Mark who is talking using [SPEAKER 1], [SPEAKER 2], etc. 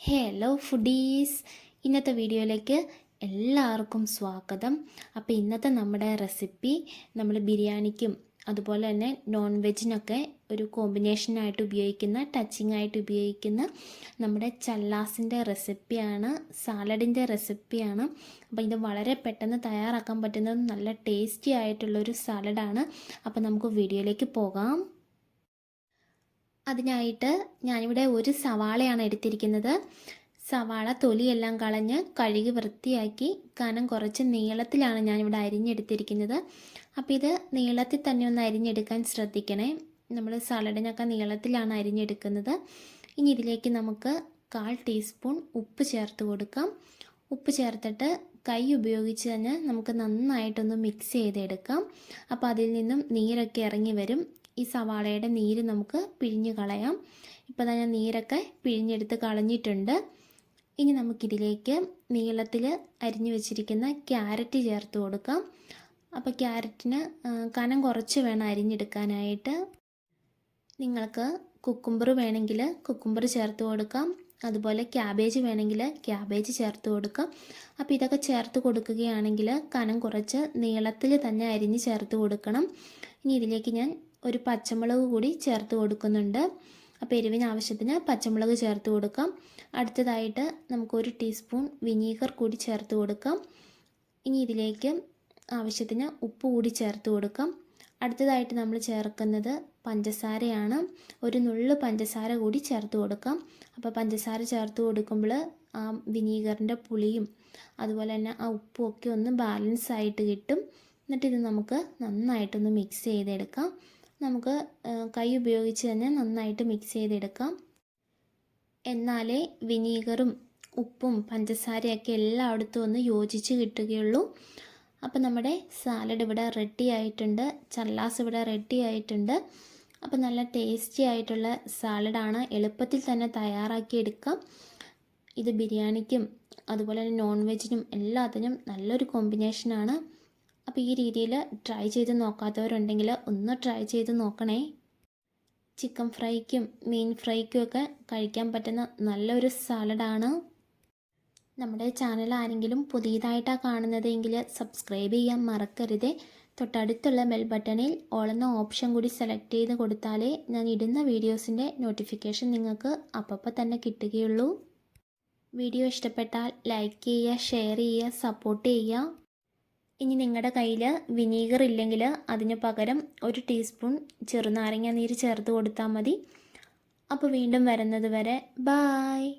[SPEAKER 1] Hello foodies ഇന്നത്തെ വീഡിയോയിലേക്ക് എല്ലാവർക്കും സ്വാഗതം. അപ്പോൾ ഇന്നത്തെ നമ്മുടെ റെസിപ്പി നമ്മൾ ബിരിയാണിക്കും അതുപോലെ തന്നെ നോൺ വെജിനൊക്കെ ഒരു കോമ്പിനേഷനായിട്ട് ഉപയോഗിക്കുന്ന ടച്ചിങ് ആയിട്ട് ഉപയോഗിക്കുന്ന നമ്മുടെ ചല്ലാസിന്റെ റെസിപ്പിയാണ് സാലഡിന്റെ റെസിപ്പിയാണ് അപ്പോൾ ഇത് വളരെ പെട്ടെന്ന് തയ്യാറാക്കാൻ പറ്റുന്ന നല്ല ടേസ്റ്റി ആയിട്ടുള്ളൊരു സാലഡാണ് അപ്പോൾ നമുക്ക് വീഡിയോയിലേക്ക് പോകാം. അതിനായിട്ട് ഞാനിവിടെ ഒരു സവാളയാണ് എടുത്തിരിക്കുന്നത്. സവാള തൊലിയെല്ലാം കളഞ്ഞ് കഴുകി വൃത്തിയാക്കി കനം കുറച്ച് നീളത്തിലാണ് ഞാനിവിടെ അരിഞ്ഞെടുത്തിരിക്കുന്നത്. അപ്പോൾ ഇത് നീളത്തിൽ തന്നെ ഒന്ന് അരിഞ്ഞെടുക്കാൻ ശ്രദ്ധിക്കണേ. നമ്മൾ സലഡിനൊക്കെ നീളത്തിലാണ് അരിഞ്ഞെടുക്കുന്നത്. ഇനി ഇതിലേക്ക് നമുക്ക് കാൽ ടീസ്പൂൺ ഉപ്പ് ചേർത്ത് കൊടുക്കാം. ഉപ്പ് ചേർത്തിട്ട് കൈ ഉപയോഗിച്ച് തന്നെ നമുക്ക് നന്നായിട്ടൊന്ന് മിക്സ് ചെയ്തെടുക്കാം. അപ്പോൾ അതിൽ നിന്നും നീരൊക്കെ ഇറങ്ങി വരും. ഈ സവാളയുടെ നീര് നമുക്ക് പിഴിഞ്ഞ് കളയാം. ഇപ്പോൾ തന്നെ നീരൊക്കെ പിഴിഞ്ഞെടുത്ത് കളഞ്ഞിട്ടുണ്ട്. ഇനി നമുക്കിതിലേക്ക് നീളത്തിൽ അരിഞ്ഞു വെച്ചിരിക്കുന്ന ക്യാരറ്റ് ചേർത്ത് കൊടുക്കാം. അപ്പോൾ ക്യാരറ്റിന് കനം കുറച്ച് വേണം അരിഞ്ഞെടുക്കാനായിട്ട്. നിങ്ങൾക്ക് കുക്കുംബർ വേണമെങ്കിൽ കുക്കുംബർ ചേർത്ത് കൊടുക്കാം. അതുപോലെ ക്യാബേജ് വേണമെങ്കിൽ ക്യാബേജ് ചേർത്ത് കൊടുക്കാം. അപ്പോൾ ഇതൊക്കെ ചേർത്ത് കൊടുക്കുകയാണെങ്കിൽ കനം കുറച്ച് നീളത്തിൽ തന്നെ അരിഞ്ഞ് ചേർത്ത് കൊടുക്കണം. ഇനി ഇതിലേക്ക് ഞാൻ ഒരു പച്ചമുളക് കൂടി ചേർത്ത് കൊടുക്കുന്നുണ്ട്. അപ്പോൾ എരിവിന് ആവശ്യത്തിന് പച്ചമുളക് ചേർത്ത് കൊടുക്കാം. അടുത്തതായിട്ട് നമുക്കൊരു ടീസ്പൂൺ വിനീഗർ കൂടി ചേർത്ത് കൊടുക്കാം. ഇനി ഇതിലേക്ക് ആവശ്യത്തിന് ഉപ്പ് കൂടി ചേർത്ത് കൊടുക്കാം. അടുത്തതായിട്ട് നമ്മൾ ചേർക്കുന്നത് പഞ്ചസാരയാണ്. ഒരു നുള്ള് പഞ്ചസാര കൂടി ചേർത്ത് കൊടുക്കാം. അപ്പോൾ പഞ്ചസാര ചേർത്ത് കൊടുക്കുമ്പോൾ ആ വിനീഗറിന്റെ പുളിയും അതുപോലെ തന്നെ ആ ഉപ്പും ഒക്കെ ഒന്ന് ബാലൻസ് ആയിട്ട് കിട്ടും. എന്നിട്ട് ഇത് നമുക്ക് നന്നായിട്ടൊന്ന് മിക്സ് ചെയ്തെടുക്കാം. നമുക്ക് കൈ ഉപയോഗിച്ച് തന്നെ നന്നായിട്ട് മിക്സ് ചെയ്തെടുക്കാം. എന്നാലേ വിനീഗറും ഉപ്പും പഞ്ചസാരയൊക്കെ എല്ലായിടത്തും ഒന്ന് യോജിച്ച് കിട്ടുകയുള്ളൂ. അപ്പോൾ നമ്മുടെ സാലഡ് ഇവിടെ റെഡി ആയിട്ടുണ്ട്. ചല്ലാസ് ഇവിടെ റെഡി ആയിട്ടുണ്ട്. അപ്പോൾ നല്ല ടേസ്റ്റി ആയിട്ടുള്ള സാലഡാണ് എളുപ്പത്തിൽ തന്നെ തയ്യാറാക്കി എടുക്കാം. ഇത് ബിരിയാണിക്കും അതുപോലെ തന്നെ നോൺ വെജിനും എല്ലാത്തിനും നല്ലൊരു കോമ്പിനേഷനാണ് അപ്പോൾ ഈ രീതിയിൽ ട്രൈ ചെയ്ത് നോക്കാത്തവരുണ്ടെങ്കിൽ ഒന്ന് ട്രൈ ചെയ്ത് നോക്കണേ. ചിക്കൻ ഫ്രൈക്കും മീൻ ഫ്രൈക്കും ഒക്കെ കഴിക്കാൻ പറ്റുന്ന നല്ലൊരു സാലഡാണ് നമ്മുടെ ചാനൽ ആരെങ്കിലും പുതിയതായിട്ടാണ് കാണുന്നതെങ്കിൽ സബ്സ്ക്രൈബ് ചെയ്യാൻ മറക്കരുത്. തൊട്ടടുത്തുള്ള ബെൽ ബട്ടണിൽ ഓളെന്ന ഓപ്ഷൻ കൂടി സെലക്ട് ചെയ്ത് കൊടുത്താലേ ഞാൻ ഇടുന്ന വീഡിയോസിന്റെ നോട്ടിഫിക്കേഷൻ നിങ്ങൾക്ക് അപ്പപ്പോൾ തന്നെ കിട്ടുകയുള്ളൂ. വീഡിയോ ഇഷ്ടപ്പെട്ടാൽ ലൈക്ക് ചെയ്യുക ഷെയർ ചെയ്യുക സപ്പോർട്ട് ചെയ്യുക. ഇനി നിങ്ങളുടെ കയ്യിൽ വിനീഗർ ഇല്ലെങ്കിൽ അതിന് പകരം ഒരു ടീസ്പൂൺ ചെറുനാരങ്ങ നീര് ചേർത്ത് കൊടുത്താൽ മതി. അപ്പോൾ വീണ്ടും വരുന്നത് വരെ ബായ്